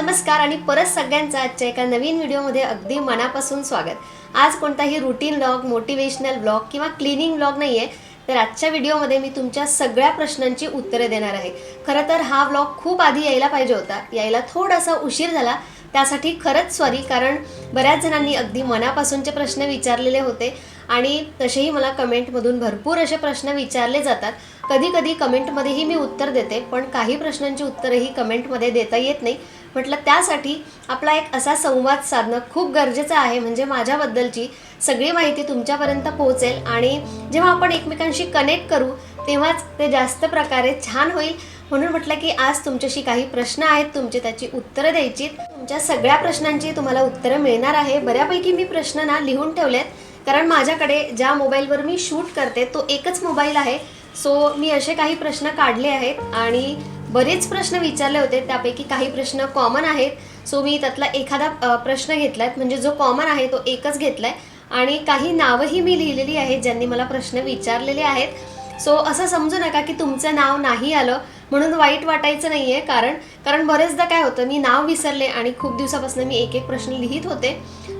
नमस्कार आणि परत सगळ्यांचं आजच्या एका नवीन व्हिडिओमध्ये अगदी मनापासून स्वागत. आज कोणताही रुटीन ब्लॉग मोटिवेशनल ब्लॉग किंवा क्लिनिंग ब्लॉग नाही आहे तर आजच्या व्हिडिओमध्ये मी तुमच्या सगळ्या प्रश्नांची उत्तरे देणार आहे. खरं तर हा ब्लॉग खूप आधी यायला पाहिजे होता. यायला थोडासा उशीर झाला. त्यासाठी खरंच सॉरी कारण बऱ्याच जणांनी अगदी मनापासूनचे प्रश्न विचारलेले होते आणि तसेही मला कमेंटमधून भरपूर असे प्रश्न विचारले जातात. कधी कधी कमेंटमध्येही मी उत्तर देते पण काही प्रश्नांची उत्तरंही कमेंटमध्ये देता येत नाही. म्हटलं त्यासाठी आपला एक असा संवाद साधणं खूप गरजेचं आहे. म्हणजे माझ्याबद्दलची सगळी माहिती तुमच्यापर्यंत पोहोचेल आणि जेव्हा आपण एकमेकांशी कनेक्ट करू तेव्हाच ते जास्त प्रकारे छान होईल. म्हणून म्हटलं की आज तुमच्याशी काही प्रश्न आहेत तुमचे त्याची उत्तरं द्यायची तुमच्या सगळ्या प्रश्नांची तुम्हाला उत्तरं मिळणार आहे. बऱ्यापैकी मी प्रश्न ना लिहून ठेवलेत. कारण माझ्याकडे ज्या मोबाईलवर मी शूट करते तो एकच मोबाईल आहे. सो मी असे काही प्रश्न काढले आहेत आणि बरेच प्रश्न विचारले होते. त्यापैकी काही प्रश्न कॉमन आहेत. सो मी त्यातला एखादा प्रश्न घेतला आहे म्हणजे जो कॉमन आहे तो एकच घेतला आहे आणि काही नावंही मी लिहिलेली आहेत ज्यांनी मला प्रश्न विचारलेले आहेत. सो असं समजू नका की तुमचं नाव नाही आलं. म्हणून वाईट वाटायचं नाही आहे कारण कारण बरेचदा काय होतं मी नाव विसरले आणि खूप दिवसापासून मी एक एक प्रश्न लिहित होते.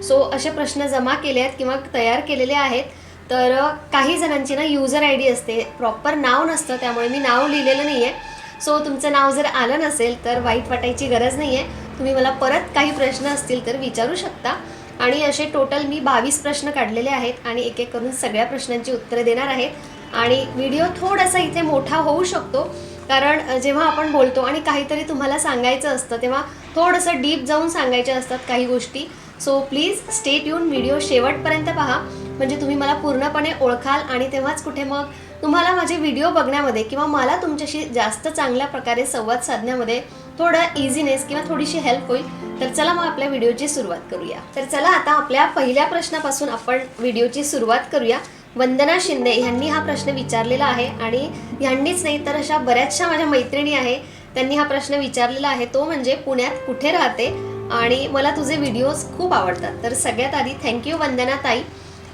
सो असे प्रश्न जमा केले आहेत किंवा तयार केलेले आहेत. तर काही जणांची ना युजर आय डी असते. प्रॉपर नाव नसतं त्यामुळे मी नाव लिहिलेलं नाही आहे सो तुमचं नाव जर आलं नसेल तर वाईट वाटायची गरज नाही आहे तुम्ही मला परत काही प्रश्न असतील तर विचारू शकता. आणि असे टोटल मी बावीस प्रश्न काढलेले आहेत आणि एक एक करून सगळ्या प्रश्नांची उत्तरं देणार आहेत. आणि व्हिडिओ थोडासा इथे मोठा होऊ शकतो कारण जेव्हा आपण बोलतो आणि काहीतरी तुम्हाला सांगायचं असतं तेव्हा थोडंसं डीप जाऊन सांगायच्या असतात काही गोष्टी. सो प्लीज स्टेट येऊन व्हिडिओ शेवटपर्यंत पहा. म्हणजे तुम्ही मला पूर्णपणे ओळखाल आणि तेव्हाच कुठे मग तुम्हाला माझे व्हिडिओ बघण्यामध्ये किंवा मला तुमच्याशी जास्त चांगल्या प्रकारे संवाद साधण्यामध्ये थोडं इझिनेस किंवा थोडीशी हेल्प होईल तर चला मग आपल्या व्हिडिओची सुरुवात करूया. तर चला आता आपल्या पहिल्या प्रश्नापासून आपण व्हिडिओची सुरुवात करूया. वंदना शिंदे ह्यांनी हा प्रश्न विचारलेला आहे आणि ह्यांनीच नाही तर अशा बऱ्याचशा माझ्या मैत्रिणी आहे त्यांनी हा प्रश्न विचारलेला आहे. तो म्हणजे पुण्यात कुठे राहते आणि मला तुझे व्हिडिओज खूप आवडतात. तर सगळ्यात आधी थँक्यू वंदना ताई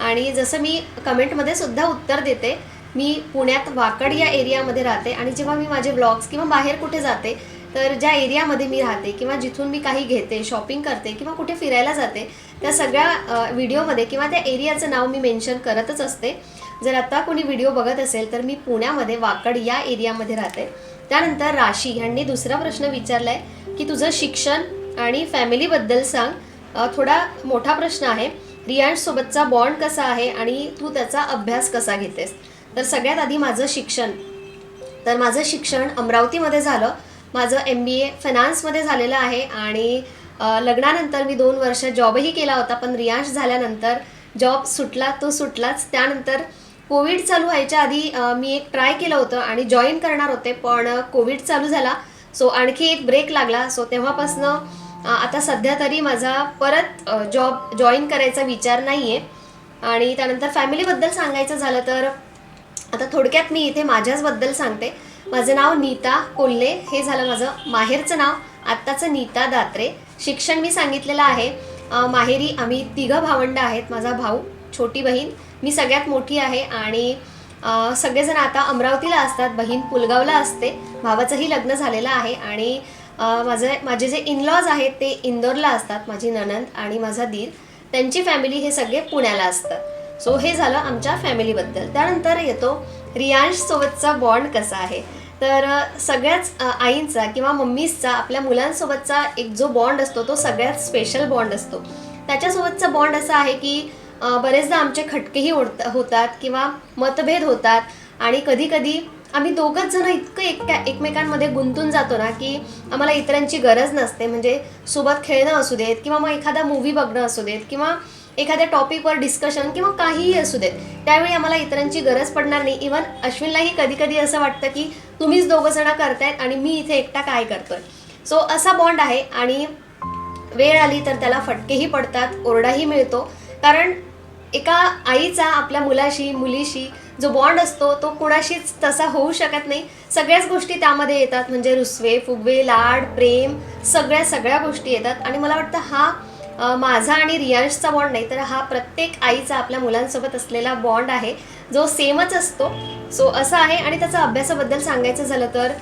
आणि जसं मी कमेंटमध्ये सुद्धा उत्तर देते मी पुण्यात वाकड या एरियामध्ये राहते आणि जेव्हा मी माझे ब्लॉग्स किंवा बाहेर कुठे जाते तर ज्या एरियामध्ये मी राहते किंवा जिथून मी काही घेते शॉपिंग करते किंवा कुठे फिरायला जाते त्या सगळ्या व्हिडिओमध्ये किंवा त्या एरियाचं नाव मी मेन्शन करतच असते. जर आता कोणी व्हिडिओ बघत असेल तर मी पुण्यामध्ये वाकड या एरियामध्ये राहते. त्यानंतर राशी ह्यांनी दुसरा प्रश्न विचारला आहे की तुझं शिक्षण आणि फॅमिलीबद्दल सांग. थोडा मोठा प्रश्न आहे. रियांशसोबतचा बॉन्ड कसा आहे आणि तू त्याचा अभ्यास कसा घेतेस? तर सगळ्यात आधी माझं शिक्षण. तर माझं शिक्षण अमरावतीमध्ये झालं. माझं एम बी ए फायनान्समध्ये झालेलं आहे आणि लग्नानंतर मी दोन वर्ष जॉबही केला होता पण रियांश झाल्यानंतर जॉब सुटला तो सुटलाच. त्यानंतर कोविड चालू व्हायच्या आधी मी एक ट्राय केलं होतं आणि जॉईन करणार होते पण कोविड चालू झाला. सो आणखी एक ब्रेक लागला. सो तेव्हापासनं आता सध्या तरी माझा परत जॉब जॉईन करायचा विचार नाही आहे आणि त्यानंतर फॅमिलीबद्दल सांगायचं झालं तर आता थोडक्यात मी इथे माझ्याचबद्दल सांगते. माझं नाव नीता कोल्हे. हे झालं माझं माहेरचं नाव. आत्ताचं नीता दात्रे. शिक्षण मी सांगितलेलं आहे. माहेरी आम्ही तिघं भावंड आहेत. माझा भाऊ छोटी बहीण. मी सगळ्यात मोठी आहे आणि सगळेजण आता अमरावतीला असतात. बहीण पुलगावला असते. भावाचंही लग्न झालेलं आहे आणि माझं माझे माझे जे इनलॉज आहेत ते इंदोरला असतात. माझी ननंद आणि माझा दीर. त्यांची फॅमिली हे सगळे पुण्याला असतं. सो हे झालं आमच्या फॅमिलीबद्दल त्यानंतर येतो रियांशसोबतचा बॉन्ड कसा आहे. तर सगळ्याच आईंचा किंवा मम्मीजचा आपल्या मुलांसोबतचा एक जो बॉन्ड असतो तो सगळ्यात स्पेशल बॉन्ड असतो. त्याच्यासोबतचा बॉन्ड असा आहे की बरेचदा आमचे खटकेही ओढत होतात किंवा मतभेद होतात. आणि कधीकधी आम्ही दोघंच जण इतकं एकट्या एकमेकांमध्ये गुंतून जातो ना की आम्हाला इतरांची गरज नसते. म्हणजे सोबत खेळणं असू देत किंवा मग एखादा मूवी बघणं असू देत किंवा एखाद्या टॉपिकवर डिस्कशन किंवा काहीही असू देत त्यावेळी आम्हाला इतरांची गरज पडणार नाही. इवन अश्विनलाही कधी कधी असं वाटतं की तुम्हीच दोघं जण करतायत आणि मी इथे एकटा काय करतोय. सो असा बॉन्ड आहे आणि वेळ आली तर त्याला फटकेही पडतात ओरडाही मिळतो. कारण एका आईचा आपल्या मुलाशी मुलीशी जो बॉन्ड असतो तो कुणाशीच तसा होऊ शकत नाही. सगळ्याच गोष्टी त्यामध्ये येतात म्हणजे रुसवे फुगवे लाड प्रेम सगळ्या सगळ्या गोष्टी येतात. आणि मला वाटतं हा माझा आणि रियांशचा बॉन्ड नाही तर हा प्रत्येक आईचा आपल्या मुलांसोबत असलेला बॉन्ड आहे जो सेमच असतो. सो असं आहे आणि त्याचा अभ्यासाबद्दल सांगायचं झालं तर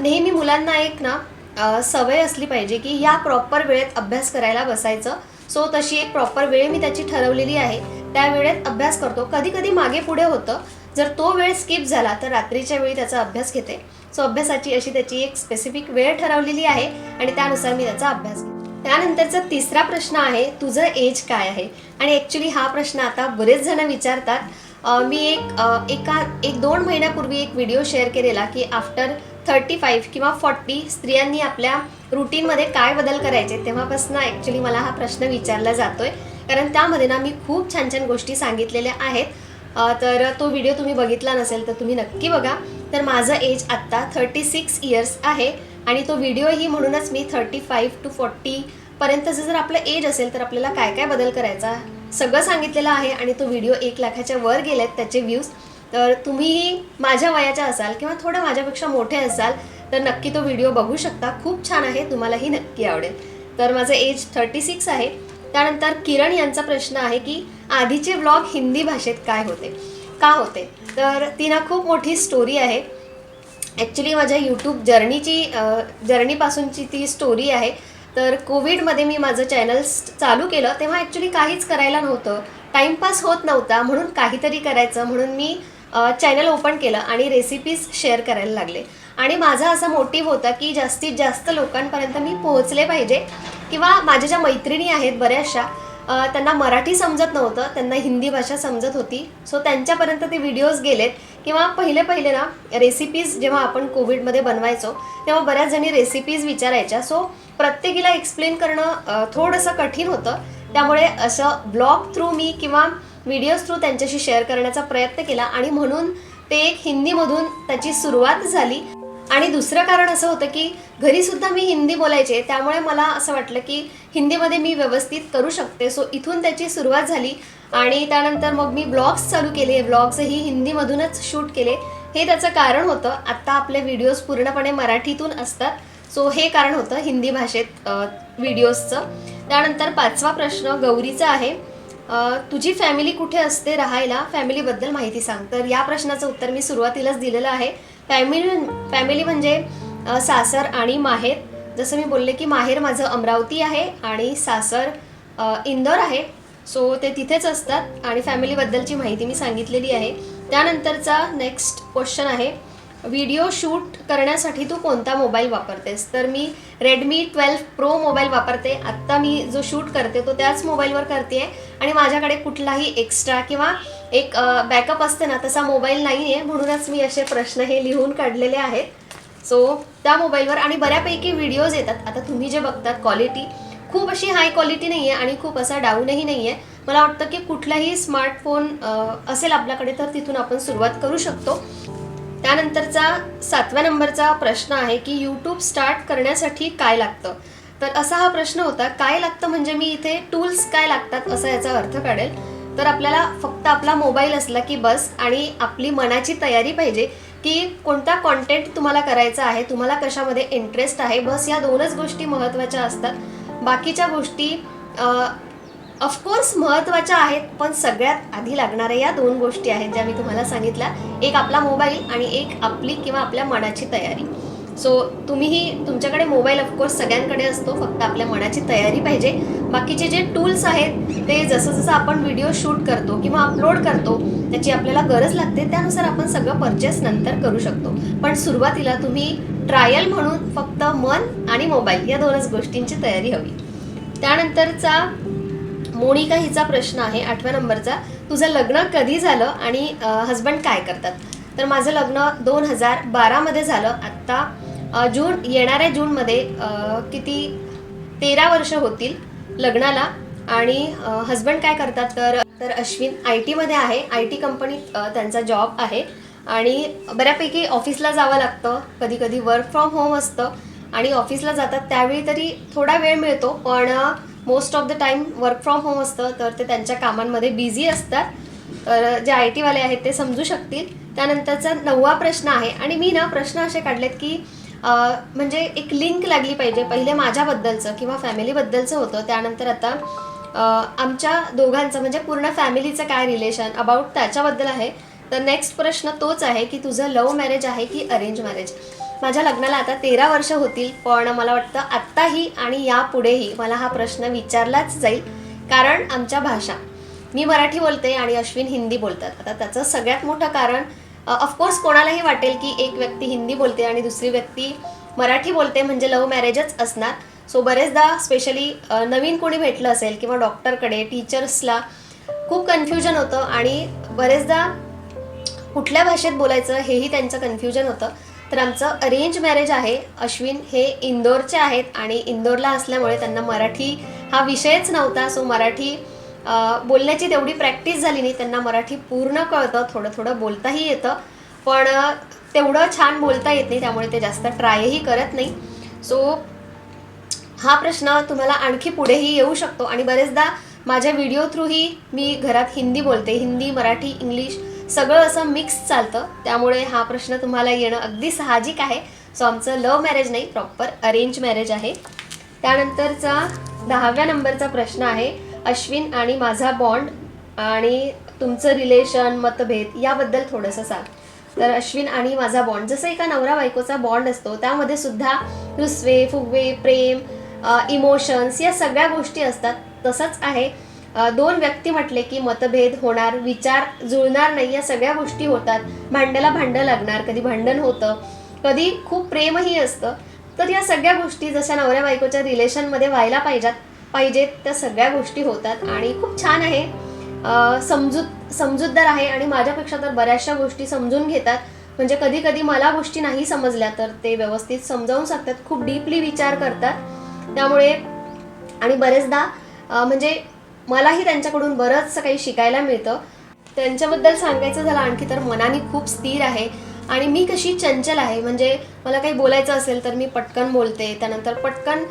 नेहमी मुलांना एक ना सवय असली पाहिजे की या प्रॉपर वेळेत अभ्यास करायला बसायचं. सो तशी एक प्रॉपर वेळ मी त्याची ठरवलेली आहे. त्या वेळेत अभ्यास करतो. कधी कधी मागे पुढे होतं. जर तो वेळ स्किप झाला तर रात्रीच्या वेळी त्याचा अभ्यास घेते. सो अभ्यासाची अशी त्याची एक स्पेसिफिक वेळ ठरवलेली आहे आणि त्यानुसार मी त्याचा अभ्यास घेते. त्यानंतरचा तिसरा प्रश्न आहे तुझं एज काय आहे? आणि ॲक्च्युली हा प्रश्न आता बरेच जण विचारतात. मी एक एका एक दोन महिन्यापूर्वी एक व्हिडिओ शेअर केलेला की आफ्टर थर्टी फाईव्ह किंवा फॉर्टी स्त्रियांनी आपल्या रुटीनमध्ये काय बदल करायचे तेव्हापासून ॲक्च्युली मला हा प्रश्न विचारला जातो आहे कारण त्यामध्ये ना मी खूप छान छान गोष्टी सांगितलेल्या आहेत. तर तो व्हिडिओ तुम्ही बघितला नसेल तर तुम्ही नक्की बघा. तर माझं एज आत्ता थर्टी सिक्स इयर्स आहे. आणि तो व्हिडिओही म्हणूनच मी थर्टी फाईव्ह टू फोर्टी पर्यंतचं जर आपलं एज असेल तर आपल्याला काय काय बदल करायचा सगळं सांगितलेलं आहे आणि तो व्हिडिओ एक लाखाच्या वर गेलेत त्याचे व्ह्यूज तर तुम्हीही माझ्या वयाच्या असाल किंवा थोडं माझ्यापेक्षा मोठे असाल तर नक्की तो व्हिडिओ बघू शकता. खूप छान आहे तुम्हालाही नक्की आवडेल. तर माझं एज थर्टी सिक्स आहे. त्यानंतर किरण यांचा प्रश्न आहे की आधीचे ब्लॉग हिंदी भाषेत काय होते? का होते? तर ती ना खूप मोठी स्टोरी आहे. ॲक्च्युली माझ्या यूट्यूब जर्नीची जर्नीपासूनची ती स्टोरी आहे. तर कोविडमध्ये मी माझं चॅनल चालू केलं तेव्हा ॲक्च्युली काहीच करायला नव्हतं. टाईमपास होत नव्हता म्हणून काहीतरी करायचं म्हणून मी चॅनल ओपन केलं आणि रेसिपीज शेअर करायला लागले. आणि माझा असा मोटिव्ह होता की जास्तीत जास्त लोकांपर्यंत मी पोहोचले पाहिजे. किंवा माझ्या ज्या मैत्रिणी आहेत बऱ्याचशा त्यांना मराठी समजत नव्हतं त्यांना हिंदी भाषा समजत होती. सो त्यांच्यापर्यंत ते व्हिडिओज गेलेत. किंवा पहिले पहिले ना रेसिपीज जेव्हा आपण कोविडमध्ये बनवायचो तेव्हा बऱ्याच जणी रेसिपीज विचारायच्या. सो प्रत्येकीला एक्सप्लेन करणं थोडंसं कठीण होतं. त्यामुळे असं ब्लॉग थ्रू मी किंवा व्हिडिओज थ्रू त्यांच्याशी शेअर करण्याचा प्रयत्न केला आणि म्हणून ते एक हिंदीमधून त्याची सुरुवात झाली. आणि दुसरं कारण असं होतं की घरीसुद्धा मी हिंदी बोलायचे त्यामुळे मला असं वाटलं की हिंदीमध्ये मी व्यवस्थित करू शकते. सो इथून त्याची सुरुवात झाली. आणि त्यानंतर मग मी ब्लॉग्स चालू केले. ब्लॉग्सही हिंदीमधूनच शूट केले. हे त्याचं कारण होतं. आत्ता आपले व्हिडिओज पूर्णपणे मराठीतून असतात. सो हे कारण होतं हिंदी भाषेत व्हिडिओजचं त्यानंतर पाचवा प्रश्न गौरीचा आहे. तुझी फॅमिली कुठे असते राहायला? फॅमिलीबद्दल माहिती सांग. तर या प्रश्नाचं उत्तर मी सुरुवातीलाच दिलेलं आहे. फॅमिली फॅमिली म्हणजे सासर आणि माहेर. जसं मी बोलले की माहेर माझं अमरावती आहे आणि सासर इंदोर आहे. सो ते तिथेच असतात आणि फॅमिलीबद्दलची माहिती मी सांगितलेली आहे. त्यानंतरचा नेक्स्ट क्वेश्चन आहे व्हिडिओ शूट करण्यासाठी तू कोणता मोबाईल वापरतेस? तर मी रेडमी ट्वेल्व प्रो मोबाईल वापरते. आत्ता मी जो शूट करते तो त्याच मोबाईलवर करते आणि माझ्याकडे कुठलाही एक्स्ट्रा किंवा एक बॅकअप असते ना तसा मोबाईल नाही आहे म्हणूनच मी असे प्रश्न हे लिहून काढलेले आहेत. सो त्या मोबाईलवर आणि बऱ्यापैकी व्हिडिओज येतात. आता तुम्ही जे बघतात क्वालिटी खूप अशी हाय क्वालिटी नाही आहे आणि खूप असा डाऊनही नाही आहे मला वाटतं की कुठलाही स्मार्टफोन असेल आपल्याकडे तर तिथून आपण सुरुवात करू शकतो. त्यानंतरचा सातव्या नंबरचा प्रश्न आहे की यूट्यूब स्टार्ट करण्यासाठी काय लागतं? तर असा हा प्रश्न होता काय लागतं म्हणजे मी इथे टूल्स काय लागतात असा याचा अर्थ काढेल. तर आपल्याला फक्त आपला मोबाईल असला की बस आणि आपली मनाची तयारी पाहिजे की कोणता कॉन्टेंट तुम्हाला करायचा आहे तुम्हाला कशामध्ये इंटरेस्ट आहे. बस या दोनच गोष्टी महत्त्वाच्या असतात. बाकीच्या गोष्टी ऑफकोर्स महत्त्वाच्या आहेत पण सगळ्यात आधी लागणाऱ्या या दोन गोष्टी आहेत ज्या मी तुम्हाला सांगितल्या. एक आपला मोबाईल आणि एक आपली किंवा आपल्या मनाची तयारी. सो तुम्हीही तुमच्याकडे मोबाईल ऑफकोर्स सगळ्यांकडे असतो फक्त आपल्या मनाची तयारी पाहिजे. बाकीचे जे टूल्स आहेत ते जसं जसं आपण व्हिडिओ शूट करतो किंवा अपलोड करतो त्याची आपल्याला गरज लागते त्यानुसार आपण सगळं परचेस नंतर करू शकतो. पण सुरुवातीला तुम्ही ट्रायल म्हणून फक्त मन आणि मोबाईल या दोनच गोष्टींची तयारी हवी. त्यानंतरचा मोनिका हिचा प्रश्न आहे आठव्या नंबरचा. तुझं लग्न कधी झालं आणि हस्बंड काय करतात? तर माझं लग्न दोन हजार बारामध्ये झालं. आत्ता जून येणाऱ्या जूनमध्ये किती तेरा वर्ष होतील लग्नाला. आणि हस्बंड काय करतात? तर तर अश्विन आय टीमध्ये आहे. आय टी कंपनीत त्यांचा जॉब आहे. आणि बऱ्यापैकी ऑफिसला जावं लागतं. कधी कधी वर्क फ्रॉम होम असतं. आणि ऑफिसला जातात त्यावेळी तरी थोडा वेळ मिळतो पण most of the time work from home असतं तर ते त्यांच्या कामांमध्ये बिझी असतात. तर जे आय टीवाले आहेत ते समजू शकतील. त्यानंतरचा नववा प्रश्न आहे आणि मी ना प्रश्न असे काढलेत की म्हणजे एक लिंक लागली पाहिजे पहिले माझ्याबद्दलचं किंवा फॅमिलीबद्दलचं होतं त्यानंतर आता आमच्या दोघांचं म्हणजे पूर्ण फॅमिलीचं काय रिलेशन अबाउट त्याच्याबद्दल आहे. तर नेक्स्ट प्रश्न तोच आहे की तुझं लव्ह मॅरेज आहे की अरेंज मॅरेज माझ्या लग्नाला आता तेरा वर्ष होतील पण मला वाटतं आत्ताही आणि यापुढेही मला हा प्रश्न विचारलाच जाईल कारण आमच्या भाषा. मी मराठी बोलते आणि अश्विन हिंदी बोलतात. आता त्याचं सगळ्यात मोठं कारण ऑफकोर्स कोणालाही वाटेल की एक व्यक्ती हिंदी बोलते आणि दुसरी व्यक्ती मराठी बोलते म्हणजे लव्ह मॅरेजच असणार. सो बरेचदा स्पेशली नवीन कोणी भेटलं असेल किंवा डॉक्टरकडे टीचर्सला खूप कन्फ्युजन होतं आणि बरेचदा कुठल्या भाषेत बोलायचं हेही त्यांचं कन्फ्युजन होतं. तर आमचं अरेंज मॅरेज आहे. अश्विन हे इंदोरचे आहेत आणि इंदोरला असल्यामुळे त्यांना मराठी हा विषयच नव्हता. सो मराठी बोलण्याची तेवढी प्रॅक्टिस झाली नाही. त्यांना मराठी पूर्ण कळतं. थोडं थोडं बोलताही येतं. पण तेवढं छान बोलता येत नाही. त्यामुळे ते जास्त ट्रायही करत नाही. सो हा प्रश्न तुम्हाला आणखी पुढेही येऊ शकतो. आणि बरेचदा माझ्या व्हिडिओ थ्रूही मी घरात हिंदी बोलते. हिंदी मराठी इंग्लिश सगळं असं मिक्स चालतं. त्यामुळे हा प्रश्न तुम्हाला येणं अगदी साहजिक आहे. सो आमचं लव्ह मॅरेज नाही प्रॉपर अरेंज मॅरेज आहे. त्यानंतरचा दहाव्या नंबरचा प्रश्न आहे अश्विन आणि माझा बॉन्ड आणि तुमचं रिलेशन मतभेद याबद्दल थोडंसं सांग. तर अश्विन आणि माझा बॉन्ड जसं एका नवरा बायकोचा बॉन्ड असतो त्यामध्ये सुद्धा रुसवे फुगवे प्रेम इमोशन्स या सगळ्या गोष्टी असतात तसंच आहे. दोन व्यक्ती म्हटले की मतभेद होणार विचार जुळणार नाही या सगळ्या गोष्टी होतात. भांड्याला भांडं लागणार कधी भांडण होतं कधी खूप प्रेमही असतं. तर या सगळ्या गोष्टी जशा नवऱ्या बायकोच्या रिलेशनमध्ये व्हायला पाहिजेत पाहिजेत त्या सगळ्या गोष्टी होतात. आणि खूप छान आहे. समजूत समजूतदार आहे आणि माझ्यापेक्षा तर बऱ्याचशा गोष्टी समजून घेतात. म्हणजे कधी कधी मला गोष्टी नाही समजल्या तर ते व्यवस्थित समजावून सांगतात खूप डीपली विचार करतात. त्यामुळे आणि बरेचदा म्हणजे मलाही त्यांच्याकडून बरंचसं काही शिकायला मिळतं. त्यांच्याबद्दल सांगायचं झालं आणखी तर मनाने खूप स्थिर आहे. आणि मी कशी चंचल आहे म्हणजे मला काही बोलायचं असेल तर मी पटकन बोलते त्यानंतर पटकन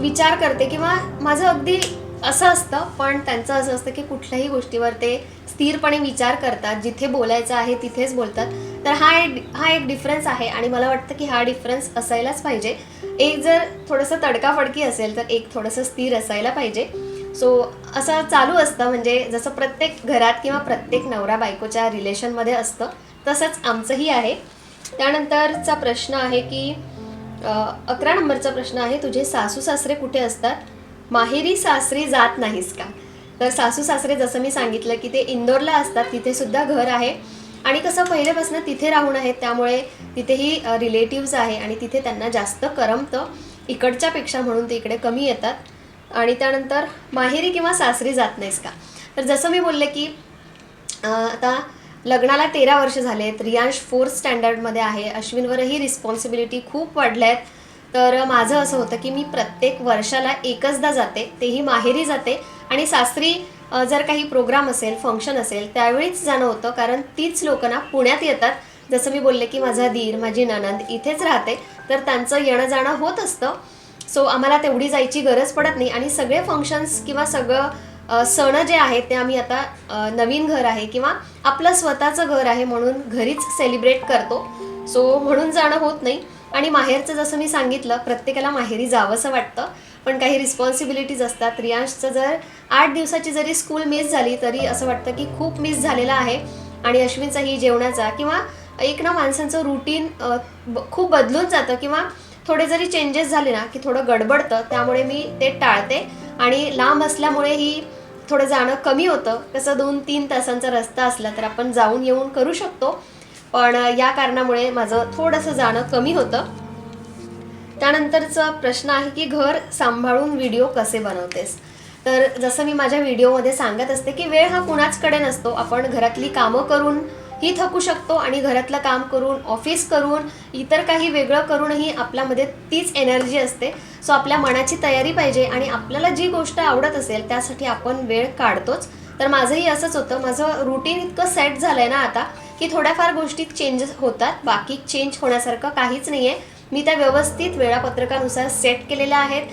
विचार करते किंवा माझं अगदी असं असतं पण त्यांचं असं असतं की कुठल्याही गोष्टीवर ते स्थिरपणे विचार करतात. जिथे बोलायचं आहे तिथेच बोलतात. तर हा एक हा एक डिफरन्स आहे आणि मला वाटतं की हा डिफरन्स असायलाच पाहिजे. एक जर थोडंसं तडकाफडकी असेल तर एक थोडंसं स्थिर असायला पाहिजे. सो असं चालू असतं म्हणजे जसं प्रत्येक घरात किंवा प्रत्येक नवरा बायकोच्या रिलेशनमध्ये असतं तसंच आमचंही आहे. त्यानंतरचा प्रश्न आहे की अकरा नंबरचा प्रश्न आहे तुझे सासू सासरे कुठे असतात? माहेरी सासरी जात नाहीस का? तर सासू सासरे जसं मी सांगितलं की ते इंदोरला असतात तिथे सुद्धा घर आहे. आणि कसं पहिल्यापासून तिथे राहून आहेत त्यामुळे तिथेही रिलेटिव्ज आहे आणि तिथे त्यांना जास्त करमतं. इकडच्यापेक्षा म्हणून ते इकडे कमी येतात. आणि त्यानंतर माहेरी किंवा सासरी जात नाहीस का? तर जसं मी बोलले की आता लग्नाला तेरा वर्ष झाले आहेत रियांश फोर्थ स्टँडर्डमध्ये आहे अश्विनवरही रिस्पॉन्सिबिलिटी खूप वाढल्या आहेत तर माझं असं होतं की मी प्रत्येक वर्षाला एकचदा जाते तेही माहेरी जाते. आणि सासरी जर काही प्रोग्राम असेल फंक्शन असेल त्यावेळीच जाणं होतं कारण तीच लोकं ना पुण्यात येतात. जसं मी बोलले की माझा दीर माझी ननंद इथेच राहते. तर त्यांचं येणं जाणं होत असतं. सो आम्हाला तेवढी जायची गरज पडत नाही. आणि सगळे फंक्शन्स किंवा सगळं सण जे आहेत ते आम्ही आता नवीन घर आहे किंवा आपलं स्वतःचं घर आहे म्हणून घरीच सेलिब्रेट करतो. सो म्हणून जाणं होत नाही. आणि माहेरचं जसं मी सांगितलं प्रत्येकाला माहेरी जावंसं वाटतं. पण काही रिस्पॉन्सिबिलिटीज असतात. रियांशचं जर आठ दिवसाची जरी स्कूल मिस झाली तरी असं वाटतं की खूप मिस झालेला आहे. आणि अश्विनचाही जेवणाचा किंवा एक ना माणसांचं रुटीन खूप बदलून जातं किंवा थोडे जरी चेंजेस झाले ना की थोडं गडबडतं त्यामुळे मी ते टाळते. आणि लांब असल्यामुळेही थोडं जाणं कमी होतं. कसं दोन तीन तासांचा रस्ता असला तर आपण जाऊन येऊन करू शकतो. पण या कारणामुळे माझं थोडंसं जाणं कमी होतं. त्यानंतरचा प्रश्न आहे की घर सांभाळून व्हिडिओ कसे बनवतेस? तर जसं मी माझ्या व्हिडिओमध्ये सांगत असते की वेळ हा कुणाचकडे नसतो. आपण घरातली कामं करून ही थकू शकतो आणि घरातलं काम करून ऑफिस करून इतर काही वेगळं करूनही आपल्यामध्ये तीच एनर्जी असते. सो आपल्या मनाची तयारी पाहिजे आणि आपल्याला जी गोष्ट आवडत असेल त्यासाठी आपण वेळ काढतोच. तर माझंही असंच होतं. माझं रुटीन इतकं सेट झालं आहे ना आता की थोड्याफार गोष्टी चेंजेस होतात. बाकी चेंज होण्यासारखं काहीच नाही आहे मी त्या व्यवस्थित वेळापत्रकानुसार सेट केलेल्या आहेत.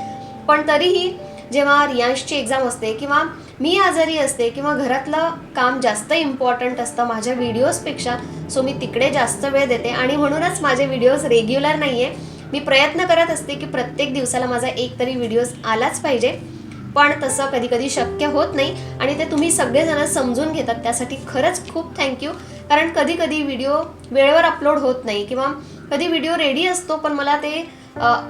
पण तरीही जेव्हा रियांशची एक्झाम असते किंवा मी आजारी असते किंवा घरातलं काम जास्त इम्पॉर्टंट असतं माझ्या व्हिडिओजपेक्षा सो मी तिकडे जास्त वेळ देते. आणि म्हणूनच माझे व्हिडिओज रेग्युलर नाही आहे मी प्रयत्न करत असते की प्रत्येक दिवसाला माझा एक तरी व्हिडिओज आलाच पाहिजे. पण तसं कधी कधी शक्य होत नाही. आणि ते तुम्ही सगळेजण समजून घेतात. त्यासाठी खरंच खूप थँक्यू कारण कधी कधी व्हिडिओ वेळेवर अपलोड होत नाही किंवा कधी व्हिडिओ रेडी असतो पण मला ते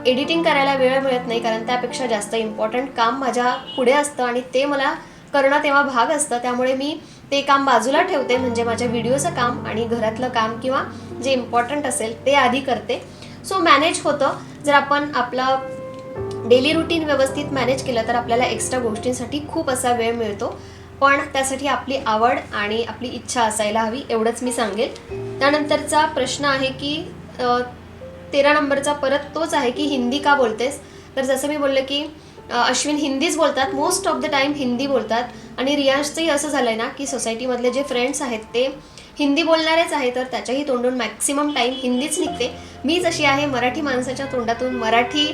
एडिटिंग करायला वेळ मिळत नाही. कारण त्यापेक्षा जास्त इम्पॉर्टंट काम माझ्या पुढे असतं आणि ते मला करणं तेव्हा भाग असतं. त्यामुळे मी ते काम बाजूला ठेवते म्हणजे माझ्या व्हिडिओचं काम आणि घरातलं काम किंवा जे इम्पॉर्टंट असेल ते आधी करते. सो मॅनेज होतं. जर आपण आपलं डेली रुटीन व्यवस्थित मॅनेज केलं तर आपल्याला एक्स्ट्रा गोष्टींसाठी खूप असा वेळ मिळतो. पण त्यासाठी आपली आवड आणि आपली इच्छा असायला हवी एवढंच मी सांगेल. त्यानंतरचा प्रश्न आहे की तेरा नंबरचा परत तोच आहे की हिंदी का बोलतेस? तर जसं मी बोलले की अश्विन हिंदीच बोलतात. Most of the time Hindi बोलतात. आणि रियाजचंही असं झालं आहे ना की सोसायटीमधले जे फ्रेंड्स आहेत ते हिंदी बोलणारेच आहे तर त्याच्याही तोंडून मॅक्सिमम टाईम हिंदीच निघते. मीच अशी आहे मराठी माणसाच्या तोंडातून मराठी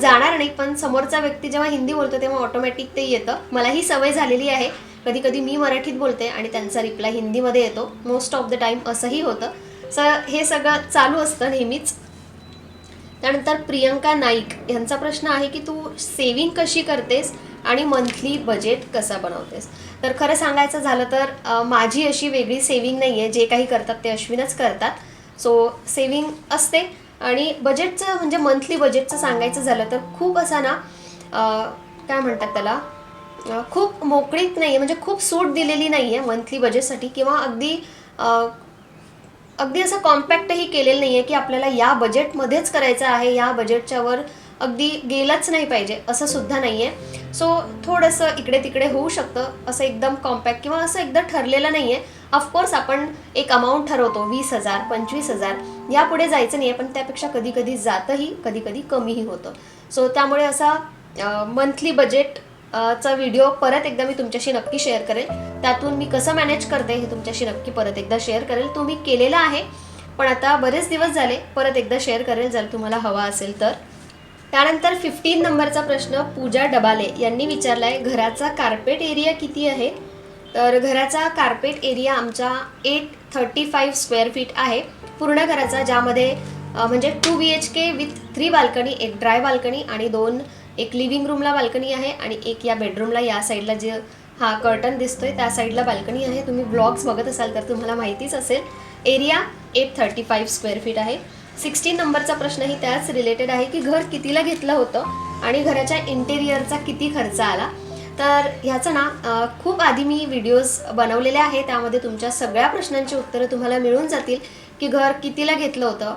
जाणार नाही पण समोरचा व्यक्ती जेव्हा हिंदी बोलतो तेव्हा ऑटोमॅटिक ते येतं. मलाही सवय झालेली आहे. कधी कधी मी मराठीत बोलते आणि त्यांचा रिप्लाय हिंदीमध्ये येतो. मोस्ट ऑफ द टाईम असंही होतं. स हे सगळं चालू असतं नेहमीच. त्यानंतर प्रियंका नाईक यांचा प्रश्न आहे की तू सेविंग कशी करतेस आणि मंथली बजेट कसा बनवतेस? तर खरं सांगायचं झालं तर माझी अशी वेगळी सेविंग नाही आहे जे काही करतात ते अश्विनच करतात. सो सेविंग असते. आणि बजेटचं म्हणजे मंथली बजेटचं सांगायचं झालं तर खूप असा ना काय म्हणतात त्याला? खूप मोकळीक नाही आहे म्हणजे खूप सूट दिलेली नाही आहे मंथली बजेटसाठी किंवा अगदी अगदी असं कॉम्पॅक्टही केलेलं नाही आहे की आपल्याला या बजेटमध्येच करायचं आहे या बजेटच्या वर अगदी गेलंच नाही पाहिजे असं सुद्धा नाही आहे सो थोडंसं इकडे तिकडे होऊ शकतं असं एकदम कॉम्पॅक्ट किंवा असं एकदा ठरलेलं नाही आहे ऑफकोर्स आपण एक अमाऊंट ठरवतो वीस हजार पंचवीस हजार यापुढे जायचं नाही आहे पण त्यापेक्षा कधी कधी जातंही कधी कधी कमीही होतं. सो त्यामुळे असा मंथली बजेट चा व्हिडिओ परत एकदा मी तुमच्याशी नक्की शेअर करेल. त्यातून मी कसं मॅनेज करते हे तुमच्याशी नक्की परत एकदा शेअर करेल. तो मी केलेला आहे पण आता बरेच दिवस झाले परत एकदा शेअर करेल जर तुम्हाला हवा असेल तर. त्यानंतर फिफ्टीन नंबरचा प्रश्न पूजा डबाले यांनी विचारला आहे घराचा कार्पेट एरिया किती आहे? तर घराचा कार्पेट एरिया आमचा eight thirty five square feet आहे. पूर्ण घराचा ज्यामध्ये म्हणजे two B H K with three balcony एक ड्राय बाल्कनी आणि दोन एक लिव्हिंग रूमला बाल्कनी आहे आणि एक या बेडरूमला या साईडला जे हा कर्टन दिसतोय त्या साईडला बाल्कनी आहे. तुम्ही ब्लॉग्स बघत असाल तर तुम्हाला माहितीच असेल area eight thirty five square feet आहे सिक्स्टीन नंबरचा प्रश्नही त्याच रिलेटेड आहे की घर कितीला घेतलं होतं आणि घराच्या इंटेरियरचा किती खर्च आला. तर ह्याचं ना खूप आधी मी व्हिडिओज बनवलेले आहे त्यामध्ये तुमच्या सगळ्या प्रश्नांची उत्तरं तुम्हाला मिळून जातील की घर कितीला घेतलं होतं.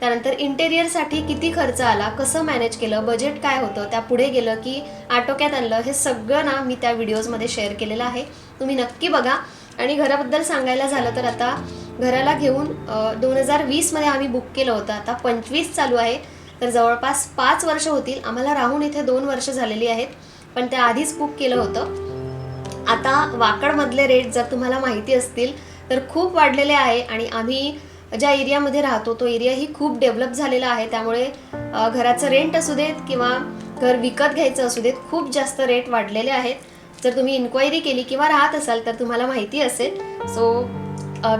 त्यानंतर इंटेरियरसाठी किती खर्च आला कसं मॅनेज केलं बजेट काय होतं त्या पुढे गेलं की आटोक्यात आणलं हे सगळं ना मी त्या व्हिडिओजमध्ये शेअर केलेलं आहे. तुम्ही नक्की बघा. आणि घराबद्दल सांगायला झालं तर आता घराला घेऊन दोन हजार वीसमध्ये आम्ही बुक केलं होतं. आता पंचवीस चालू आहे. तर जवळपास पाच वर्ष होतील. आम्हाला राहून इथे दोन वर्ष झालेली आहेत. पण त्या आधीच बुक केलं होतं. आता वाकडमधले रेट जर तुम्हाला माहिती असतील तर खूप वाढलेले आहे. आणि आम्ही ज्या एरियामध्ये राहतो तो एरियाही खूप डेव्हलप झालेला आहे. त्यामुळे घराचं रेंट असू देत किंवा घर विकत घ्यायचं असू देत खूप जास्त रेट वाढलेले आहेत. जर तुम्ही इन्क्वायरी केली किंवा राहत असाल तर तुम्हाला माहिती असेल. सो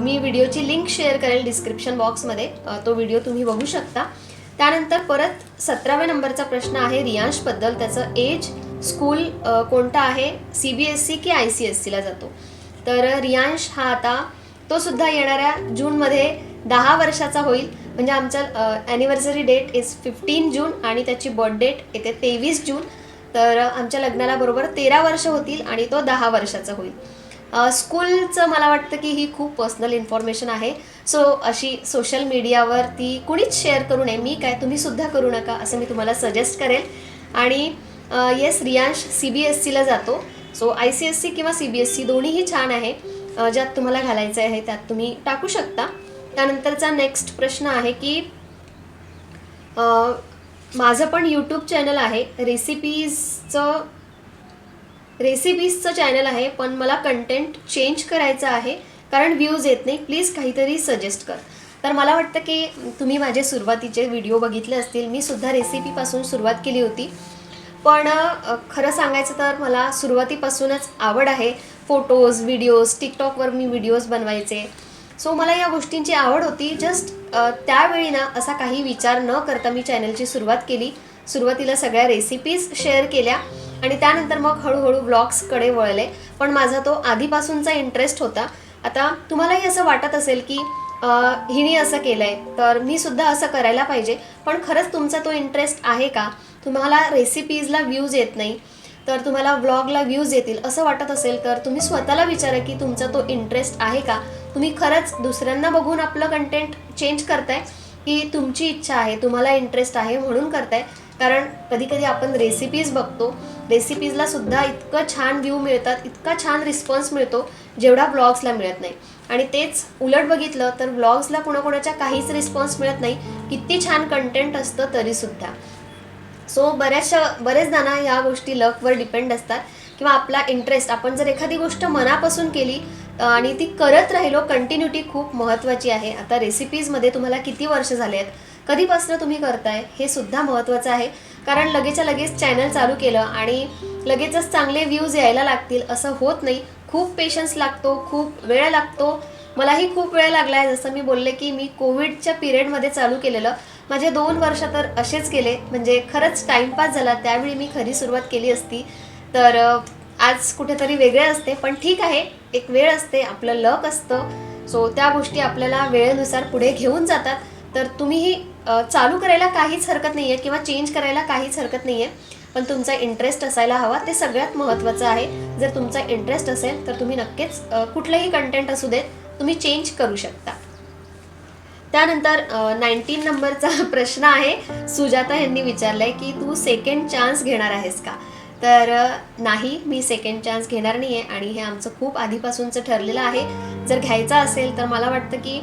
मी व्हिडिओची लिंक शेअर करेल डिस्क्रिप्शन बॉक्समध्ये तो व्हिडिओ तुम्ही बघू शकता. त्यानंतर परत सतराव्या नंबरचा प्रश्न आहे रियांशबद्दल त्याचं एज स्कूल कोणतं आहे? सी बी एस सी की आय सी एस सीला जातो. तर रियांश हा आता तो सुद्धा येणाऱ्या जूनमध्ये दहा वर्षाचा होईल. म्हणजे आमचा anniversary date is fifteen June आणि त्याची बर्थ डेट येते तेवीस जून. तर आमच्या लग्नाला बरोबर तेरा वर्ष होतील आणि तो दहा वर्षाचा होईल. स्कूलचं मला वाटतं की ही खूप पर्सनल इन्फॉर्मेशन आहे. सो अशी सोशल मीडियावर ती कुणीच शेअर करू नये. मी काय तुम्ही सुद्धा करू नका असं मी तुम्हाला सजेस्ट करेल. आणि yes Riyansh C B S सीला जातो. So I C S E किंवा सी बी एस सी दोन्हीही छान आहे. ज्यात तुम्हाला घालायचं आहे त्यात तुम्ही टाकू शकता. त्यानंतरचा नेक्स्ट प्रश्न आहे की माझं पण यूट्यूब चॅनल आहे. रेसिपीजचं रेसिपीजचं चॅनल आहे पण मला कंटेंट चेंज करायचं आहे कारण व्ह्यूज येत नाही. प्लीज काहीतरी सजेस्ट कर. तर मला वाटतं की तुम्ही माझे सुरुवातीचे व्हिडिओ बघितले असतील. मी सुद्धा रेसिपीपासून सुरुवात केली होती. पण खरं सांगायचं तर मला सुरुवातीपासूनच आवड आहे. फोटोज व्हिडिओज टिकटॉकवर मी व्हिडिओज बनवायचे. सो मला या गोष्टींची आवड होती. जस्ट त्यावेळी ना असा काही विचार न करता मी चॅनलची सुरुवात केली. सुरुवातीला सगळ्या रेसिपीज शेअर केल्या आणि त्यानंतर मग हळूहळू ब्लॉग्सकडे वळले. पण माझा तो आधीपासूनचा इंटरेस्ट होता. आता तुम्हालाही असं वाटत असेल की हिने असं केलं आहे तर मी सुद्धा असं करायला पाहिजे. पण खरंच तुमचा तो इंटरेस्ट आहे का? तुम्हाला रेसिपीजला व्ह्यूज येत नाही. तर तुम्हाला व्लॉगला व्ह्यूज येतील असं वाटत असेल तर तुम्ही स्वतःला विचारा की तुमचा तो इंटरेस्ट आहे का? तुम्ही खरंच दुसऱ्यांना बघून आपलं कंटेंट चेंज करताय की तुमची इच्छा आहे तुम्हाला इंटरेस्ट आहे म्हणून करताय? कारण कधी कधी आपण रेसिपीज बघतो रेसिपीजला सुद्धा इतकं छान व्ह्यू मिळतात इतका छान रिस्पॉन्स मिळतो जेवढा ब्लॉग्सला मिळत नाही. आणि तेच उलट बघितलं तर ब्लॉग्सला कोणाकोणाच्या काहीच रिस्पॉन्स मिळत नाही किती छान कंटेंट असतं तरीसुद्धा सो बऱ्याचशा बरेचदा ह्या गोष्टी लकवर डिपेंड असतात. किंवा आपला इंटरेस्ट आपण जर एखादी गोष्ट मनापासून केली आणि ती करत राहिलो कंटिन्युटी खूप महत्त्वाची आहे. आता रेसिपीजमध्ये तुम्हाला किती वर्ष झाले आहेत? कधीपासून तुम्ही करताय? हे सुद्धा महत्त्वाचं आहे. कारण लगेचच्या लगेच चॅनल चालू केलं आणि लगेचच चांगले व्ह्यूज यायला लागतील असं होत नाही. खूप पेशन्स लागतो खूप वेळ लागतो. मलाही खूप वेळ लागला आहे जसं मी बोलले की मी कोविडच्या पिरियडमध्ये चालू केलेलं. माझे दोन वर्ष तर असेच केले म्हणजे खरंच टाईमपास झाला त्यावेळी मी खरी सुरुवात केली असती. तर आज कुठेतरी वेगळे असते पण ठीक आहे एक वेळ असते आपलं लक असतं. सो त्या गोष्टी आपल्याला वेळेनुसार पुढे घेऊन जातात. तर तुम्हीही चालू करायला काहीच हरकत नाही आहे किंवा चेंज करायला काहीच हरकत नाही आहे पण तुमचा इंटरेस्ट असायला हवा ते सगळ्यात महत्त्वाचं आहे. जर तुमचा इंटरेस्ट असेल तर तुम्ही नक्कीच कुठलंही कंटेंट असू देत तुम्ही चेंज करू शकता. त्यानंतर नाईन्टीन नंबरचा प्रश्न आहे. सुजाता यांनी विचारलाय की तू सेकंड चान्स घेणार आहेस का? तर नाही मी सेकंड चान्स घेणार नाही आहे आणि हे आमचं खूप आधीपासूनचं ठरलेलं आहे. जर घ्यायचं असेल तर मला वाटतं की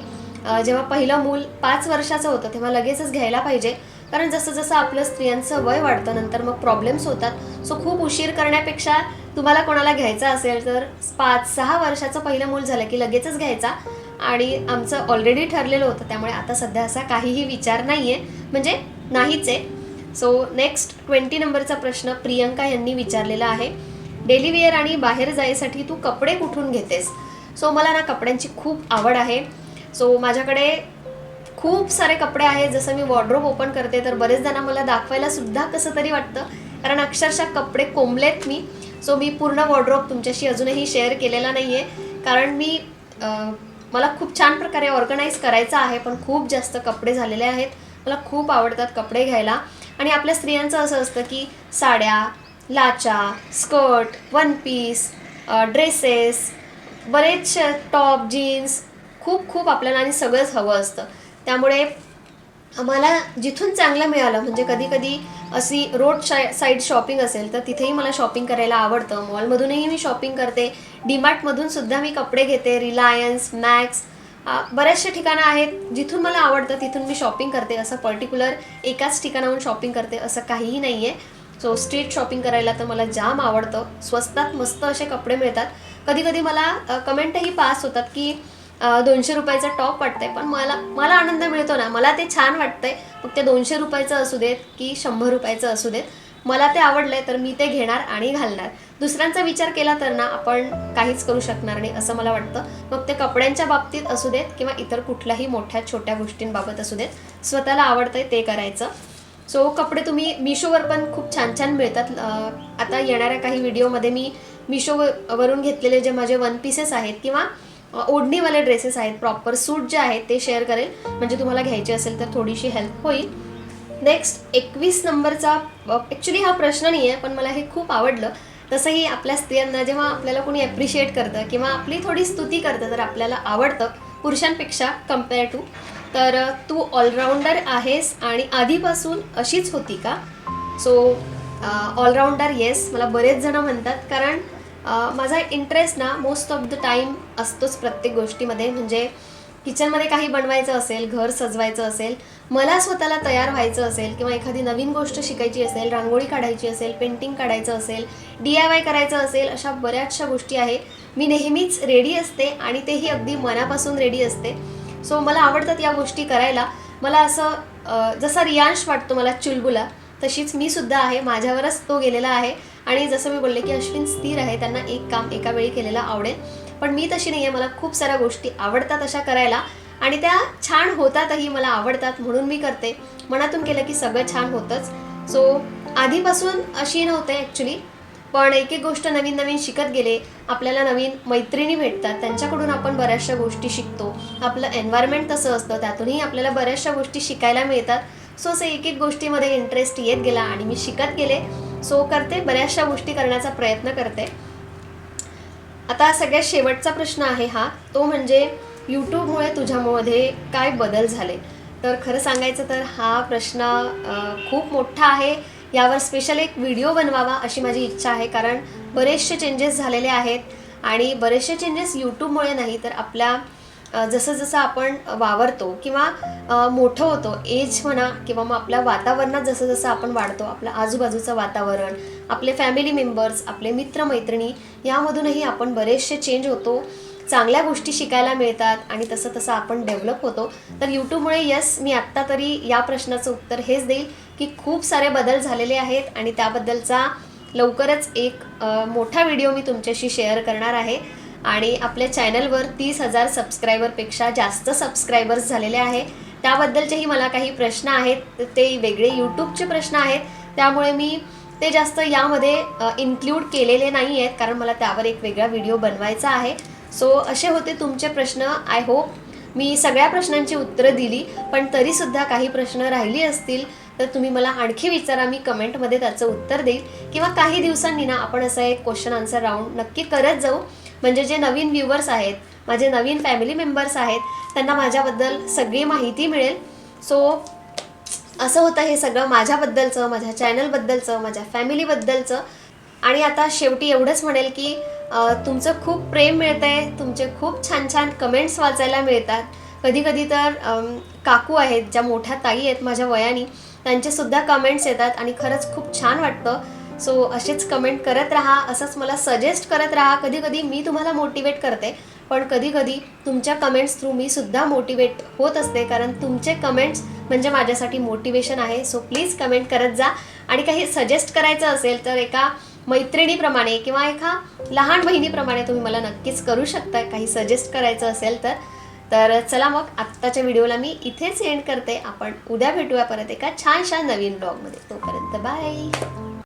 जेव्हा पहिलं मूल पाच वर्षाचं होतं तेव्हा लगेचच घ्यायला पाहिजे. कारण जसं जसं आपलं स्त्रियांचं वय वाढतं नंतर मग प्रॉब्लेम्स होतात. सो खूप उशीर करण्यापेक्षा तुम्हाला कोणाला घ्यायचा असेल तर पाच सहा वर्षाचं पहिलं मूल झालं की लगेचच घ्यायचा. आणि आमचं ऑलरेडी ठरलेलं होतं त्यामुळे आता सध्या असा काहीही विचार नाही आहे म्हणजे नाहीच आहे. सो नेक्स्ट ट्वेंटी नंबरचा प्रश्न प्रियंका यांनी विचारलेला आहे. डेली वेअर आणि बाहेर जायसाठी तू कपडे कुठून घेतेस? सो मला ना कपड्यांची खूप आवड आहे. सो माझ्याकडे खूप सारे कपडे आहेत. जसं मी वॉर्ड्रोब ओपन करते तर बरेच जण मला दाखवायला सुद्धा कसं तरी वाटतं. कारण अक्षरशः कपडे कोंबलेत मी. सो मी पूर्ण वॉर्ड्रॉप तुमच्याशी अजूनही शेअर केलेला नाही आहे कारण मी मला खूप छान प्रकारे ऑर्गनाईज करायचं आहे पण खूप जास्त कपडे झालेले आहेत. मला खूप आवडतात कपडे घ्यायला. आणि आपल्या स्त्रियांचं असं असतं की साड्या लाचा स्कर्ट वन पीस ड्रेसेस बरेचसे टॉप जीन्स खूप खूप आपल्याला आणि सगळंच हवं असतं. त्यामुळे मला जिथून चांगलं मिळालं म्हणजे कधी कधी अशी रोड शाय साईड शॉपिंग असेल तर तिथेही मला शॉपिंग करायला आवडतं. मॉलमधूनही मी शॉपिंग करते. डीमार्टमधून सुद्धा मी कपडे घेते रिलायन्स मॅक्स बऱ्याचशा ठिकाणं आहेत. जिथून मला आवडतं तिथून मी शॉपिंग करते. असं पर्टिक्युलर एकाच ठिकाणाहून शॉपिंग करते असं काहीही नाही आहे सो स्ट्रीट शॉपिंग करायला तर मला जाम आवडतं. स्वस्तात मस्त असे कपडे मिळतात. कधी कधी मला कमेंटही पास होतात की दोनशे रुपयाचा टॉप वाटतंय पण मला मला आनंद मिळतो ना. मला ते छान वाटतंय. मग ते दोनशे रुपयाचं असू देत की शंभर रुपयाचं असू देत मला ते आवडलंय तर मी ते घेणार आणि घालणार. दुसऱ्यांचा विचार केला तर ना आपण काहीच करू शकणार नाही असं मला वाटतं. मग ते कपड्यांच्या बाबतीत असू देत किंवा इतर कुठल्याही मोठ्या छोट्या गोष्टींबाबत असू देत स्वतःला आवडतंय ते करायचं. सो कपडे तुम्ही मिशोवर पण खूप छान छान मिळतात. आता येणाऱ्या काही व्हिडिओमध्ये मी मिशो वरून घेतलेले जे माझे वन पीसेस आहेत किंवा ओढणीवाले ड्रेसेस आहेत प्रॉपर सूट जे आहेत ते शेअर करेल. म्हणजे तुम्हाला घ्यायचे असेल तर थोडीशी हेल्प होईल. नेक्स्ट एकवीस नंबरचा ॲक्च्युली हा प्रश्न नाही आहे पण मला हे खूप आवडलं. तसंही आपल्या स्त्रियांना जेव्हा आपल्याला कोणी ॲप्रिशिएट करतं किंवा आपली थोडी स्तुती करतं तर आपल्याला आवडतं पुरुषांपेक्षा कंपेअर टू तर तू ऑलराऊंडर आहेस आणि आधीपासून अशीच होती का? सो ऑलराऊंडर येस मला बरेच जण म्हणतात कारण माझा इंटरेस्ट ना मोस्ट ऑफ द टाईम असतोच प्रत्येक गोष्टीमध्ये. म्हणजे किचनमध्ये काही बनवायचं असेल घर सजवायचं असेल मला स्वतःला तयार व्हायचं असेल किंवा एखादी नवीन गोष्ट शिकायची असेल रांगोळी काढायची असेल पेंटिंग काढायचं असेल डी आय वाय करायचं असेल अशा बऱ्याचशा गोष्टी आहेत. मी नेहमीच रेडी असते आणि तेही अगदी मनापासून रेडी असते. सो मला आवडतात या गोष्टी करायला. मला असं जसा रियांश वाटतो मला चुलबुला तशीच मी सुद्धा आहे माझ्यावरच तो गेलेला आहे. आणि जसं मी बोलले की अश्विन स्थिर आहे त्यांना एक काम एका वेळी केलेलं आवडेल. पण मी तशी नाही आहे मला खूप साऱ्या गोष्टी आवडतात अशा करायला. आणि त्या छान होतातही मला आवडतात म्हणून मी करते. मनातून केलं की सगळं छान होतंच. सो आधीपासून अशी नव्हते ॲक्च्युली पण एक एक गोष्ट नवीन नवीन शिकत गेले. आपल्याला नवीन मैत्रिणी भेटतात. त्यांच्याकडून आपण बऱ्याचशा गोष्टी शिकतो. आपलं एन्व्हायरमेंट तसं असतं. त्यातूनही आपल्याला बऱ्याचशा गोष्टी शिकायला मिळतात. सो असं एक एक गोष्टीमध्ये इंटरेस्ट येत गेला आणि मी शिकत गेले. सो करते बऱ्याचशा गोष्टी करण्याचा प्रयत्न करते. आता सगळ्यात शेवटचा प्रश्न आहे हा. तो म्हणजे यूट्यूबमुळे तुझ्यामध्ये काय बदल झाले? तर खरं सांगायचं तर हा प्रश्न खूप मोठा आहे. यावर स्पेशल एक व्हिडिओ बनवावा अशी माझी इच्छा आहे. कारण बरेचसे चेंजेस झालेले आहेत आणि बरेचसे चेंजेस यूट्यूबमुळे नाही तर आपल्या जसं जसं आपण वावरतो किंवा मोठं होतो एज म्हणा किंवा मग आपल्या वातावरणात जसं जसं आपण वाढतो आपलं आजूबाजूचं वातावरण आपले फॅमिली मेंबर्स आपले मित्रमैत्रिणी यामधूनही आपण बरेचसे चेंज होतो चांगल्या गोष्टी शिकायला मिळतात आणि तसं तसं आपण डेव्हलप होतो. तर यूट्यूबमुळे यस मी आत्ता तरी या प्रश्नाचं उत्तर हेच देईल की खूप सारे बदल झालेले आहेत आणि त्याबद्दलचा लवकरच एक मोठा व्हिडिओ मी तुमच्याशी शेअर करणार आहे. आणि आपल्या चॅनलवर तीस हजार सबस्क्रायबरपेक्षा जास्त सबस्क्रायबर्स झालेले आहे. त्याबद्दलचेही मला काही प्रश्न आहेत. तर ते वेगळे यूट्यूबचे प्रश्न आहेत. त्यामुळे मी ते जास्त यामध्ये इन्क्ल्यूड केलेले नाही आहेत. कारण मला त्यावर एक वेगळा व्हिडिओ बनवायचा आहे. सो असे होते तुमचे प्रश्न. आय होप मी सगळ्या प्रश्नांची उत्तरं दिली. पण तरीसुद्धा काही प्रश्न राहिली असतील तर तुम्ही मला आणखी विचारा. मी कमेंटमध्ये त्याचं उत्तर देईल. किंवा काही दिवसांनी ना आपण असं एक क्वेश्चन आन्सर राऊंड नक्की करत जाऊ. म्हणजे जे नवीन व्ह्युअर्स आहेत माझे नवीन फॅमिली मेंबर्स आहेत त्यांना माझ्याबद्दल सगळी माहिती मिळेल. सो असं होतं हे सगळं माझ्याबद्दलचं माझ्या चॅनलबद्दलचं माझ्या फॅमिलीबद्दलचं आणि आता शेवटी एवढंच म्हणेल की तुमचं खूप प्रेम मिळतं आहे तुमचे खूप छान छान कमेंट्स वाचायला मिळतात. कधी कधी तर काकू आहेत ज्या मोठ्या ताई आहेत माझ्या वयानी त्यांचेसुद्धा कमेंट्स येतात आणि खरंच खूप छान वाटतं. सो असेच कमेंट करत राहा असंच मला सजेस्ट करत राहा. कधी कधी मी तुम्हाला मोटिवेट करते पण कधी कधी तुमच्या कमेंट्स थ्रू मी सुद्धा मोटिवेट होत असते. कारण तुमचे कमेंट्स म्हणजे माझ्यासाठी मोटिवेशन आहे. सो प्लीज कमेंट करत जा. आणि काही सजेस्ट करायचं असेल तर एका मैत्रिणीप्रमाणे किंवा एका लहान बहिणीप्रमाणे तुम्ही मला नक्कीच करू शकता. काही सजेस्ट करायचं असेल तर. तर चला मग आत्ताच्या व्हिडिओला मी इथेच एंड करते. आपण उद्या भेटूया परत एका छानशा नवीन ब्लॉगमध्ये तोपर्यंत बाय